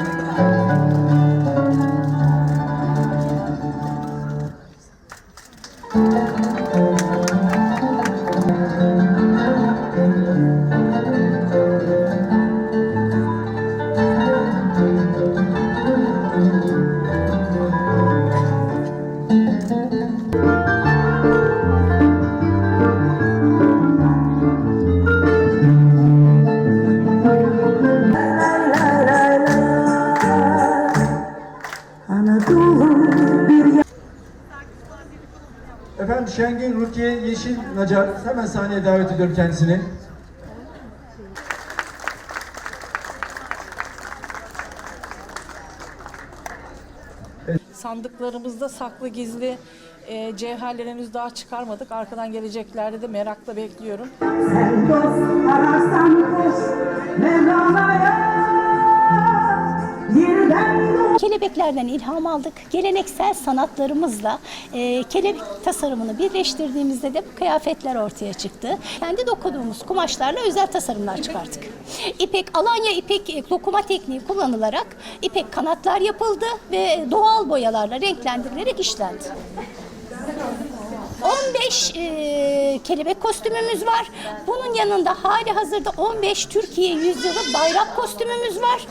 あ! Şengün Rukiye Yeşil Nacar. Hemen sahneye davet ediyorum kendisini. Sandıklarımızda saklı gizli e, cevherlerimizi daha çıkarmadık. Arkadan geleceklerde de merakla bekliyorum. Sen dost ararsan koş Kelebeklerden ilham aldık. Geleneksel sanatlarımızla e, kelebek tasarımını birleştirdiğimizde de bu kıyafetler ortaya çıktı. Kendi dokuduğumuz kumaşlarla özel tasarımlar çıkarttık. İpek, Alanya ipek e, dokuma tekniği kullanılarak ipek kanatlar yapıldı ve doğal boyalarla renklendirilerek işlendi. 15 e, kelebek kostümümüz var. Bunun yanında hali hazırda 15 Türkiye yüzyılı bayrak kostümümüz var.